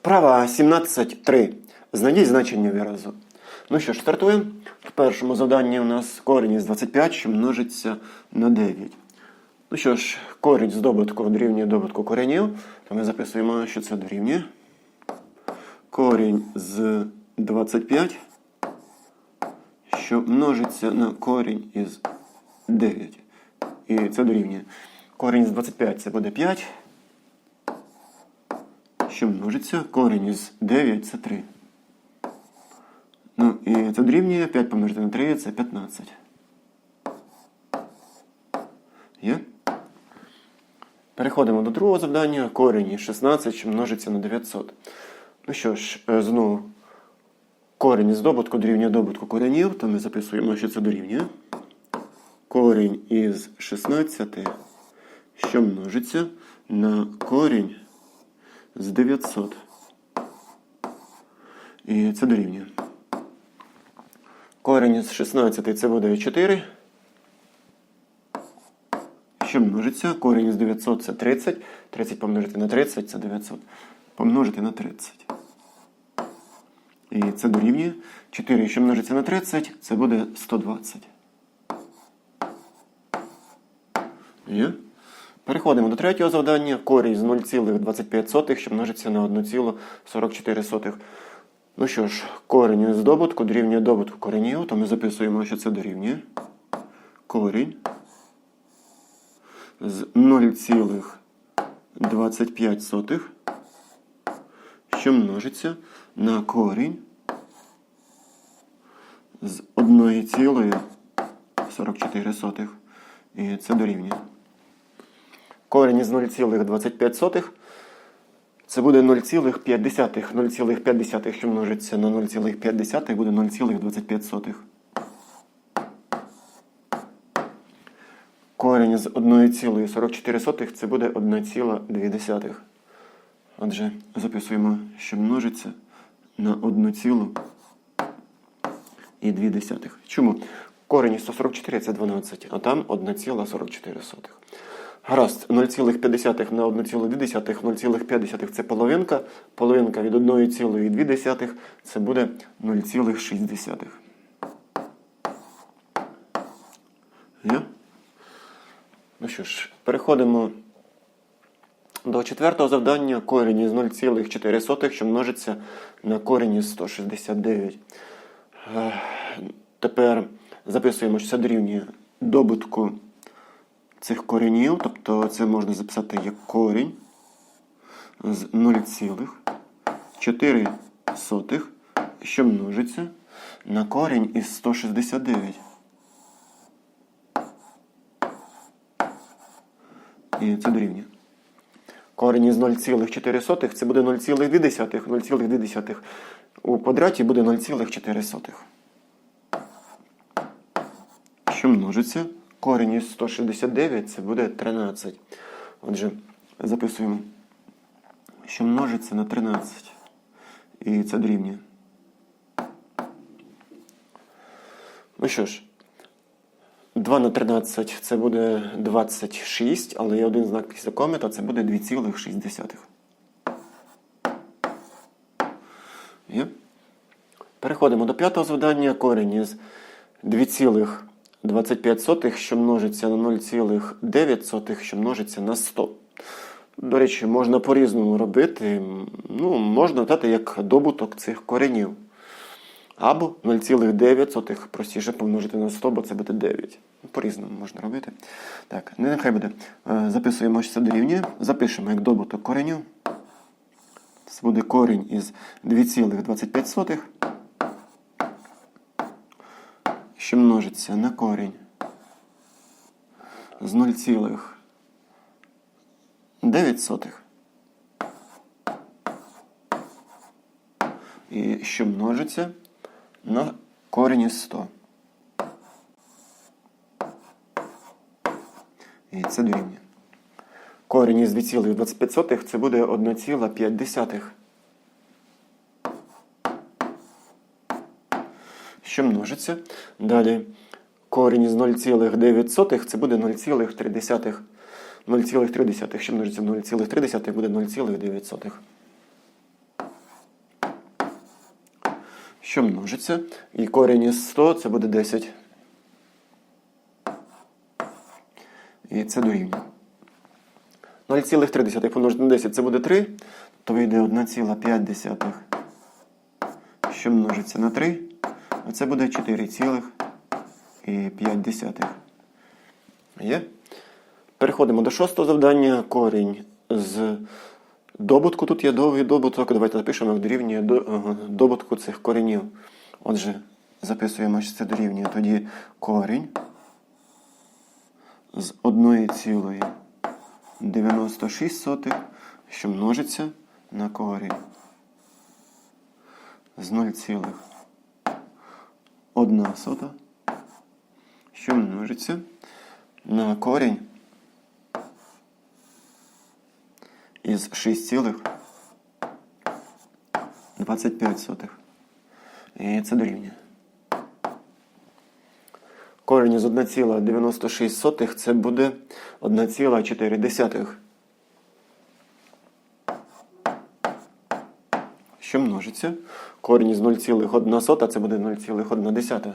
Вправа 17.3. Знайдіть значення виразу. Ну що ж, стартуємо. В першому завданні у нас корінь із 25, що множиться на 9. Ну що ж, корінь з добутку дорівнює добутку коренів. То ми записуємо, що це дорівнює. Корінь з 25, що множиться на корінь із 9. І це дорівнює. Корінь з 25 це буде 5 що множиться, корінь із 9 це 3. Ну, і це дорівнює 5 помножити на 3 це 15. Є? Переходимо до другого завдання. Корінь із 16, що множиться на 900. Ну що ж, е, знову корінь із добутку дорівнює добутку коренів, то ми записуємо, що це дорівнює. Корінь із 16, що множиться на корінь з 900. І це дорівнює. Корінь із 16 це буде 4. Що множиться? Корінь із 900 це 30. 30 помножити на 30 це 900. Помножити на 30. І це дорівнює. 4, що множиться на 30, це буде 120. Є? Переходимо до третього завдання. Корінь з 0,25, що множиться на 1,44. Ну що ж, корінь з добутку дорівнює добутку коренів, то ми записуємо, що це дорівнює. Корінь з 0,25, що множиться на корінь з 1,44. І це дорівнює. Корінь із 0,25 це буде 0,5. 0,5, що множиться на 0,5, буде 0,25. Корінь з 1,44 це буде 1,2. Отже, записуємо, що множиться на 1,2. Чому? Корінь із 144 це 12, а там 1,44. Гаразд, 0,5 на 1,2, 0,5 це половинка. Половинка від 1,2 це буде 0,6. Є? Ну що ж, переходимо до четвертого завдання. Корінь із 0,4, що множиться на корінь із 169. Е, Тепер записуємо, що це дорівнює добутку цих коренів, тобто це можна записати як корінь з 0,4, що множиться на корінь із 169. І це дорівнює. Корінь із 0,4 це буде 0,2. 0,2 у квадраті буде 0,4. Що множиться? Корінь із 169 це буде 13. Отже, записуємо, що множиться на 13. І це дорівнює. Ну що ж, 2 на 13 це буде 26, але є один знак після коми, то це буде 2,6. Є? Переходимо до п'ятого завдання. Корінь із 2,25, що множиться на 0,9, що множиться на 100. До речі, можна по-різному робити. Ну, Можна дати як добуток цих коренів. Або 0,9 простіше помножити на 100, бо це буде 9. По-різному можна робити. Так, ну, нехай буде. Е, Записуємо, що це дорівнює. Запишемо як добуток коренів. Це буде корінь із 2,25, що множиться на корінь з 0,9. І що множиться на корінь із 100. І це дорівнює. Корінь із 2,25 це буде 1,5. Що множиться? Далі корінь із 0,9 це буде 0,3. 0,3. Що множиться 0,3 буде 0,9. що множиться. І корінь із 100 це буде 10. І це дорівнює. 0,3 помножити на 10 це буде 3, то вийде 1,5, що множиться на 3, а це буде 4,5. Є? Переходимо до шостого завдання. Корінь з добутку. Тут є довгий добуток. Давайте запишемо, як дорівнює е, добутку цих коренів. Отже, записуємо, що це дорівнює. Тоді корінь з 1,96, що множиться на корінь з 0,1 сота, що множиться на корінь із 6,25. І це дорівнює. Корінь з 1,96 це буде 1,4. Що множиться? Корінь з 0,1 це буде 0,1.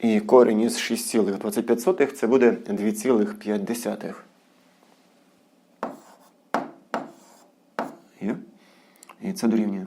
І корінь із 6,25 це буде 2,5. Є? І це дорівнює.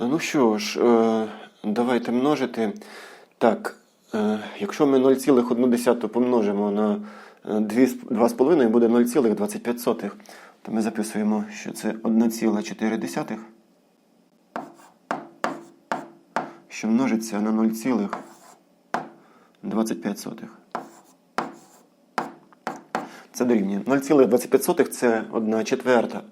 Ну що ж, е, давайте множити. Так, е, якщо ми 0,1 помножимо на 2,5, буде 0,25. То ми записуємо, що це 1,4, що множиться на 0,25. Це дорівнює. 0,25 це 1 четверта.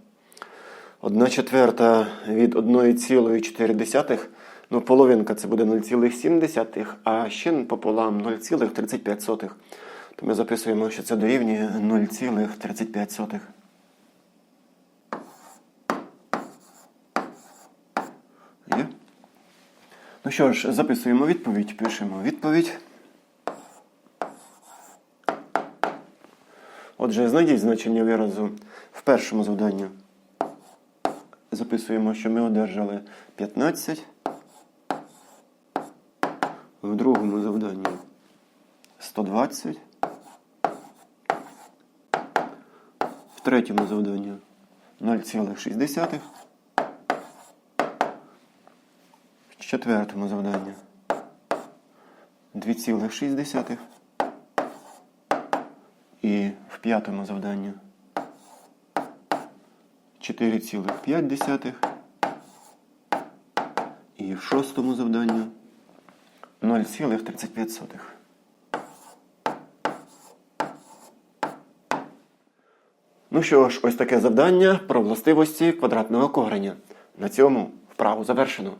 1 четверта від 1,4, ну половинка це буде 0,7, а ще пополам 0,35. То ми записуємо, що це дорівнює 0,35. Є? Ну що ж, записуємо відповідь, пишемо відповідь. Отже, знайдіть значення виразу в першому завданні. Записуємо, що ми одержали 15. В другому завданні 120. Третьому завданні 0,6. В четвертому завданні 2,6. І в п'ятому завданні 4,5. І в шостому завданні 0,35. Ну що ж, ось таке завдання про властивості квадратного кореня. На цьому вправу завершено.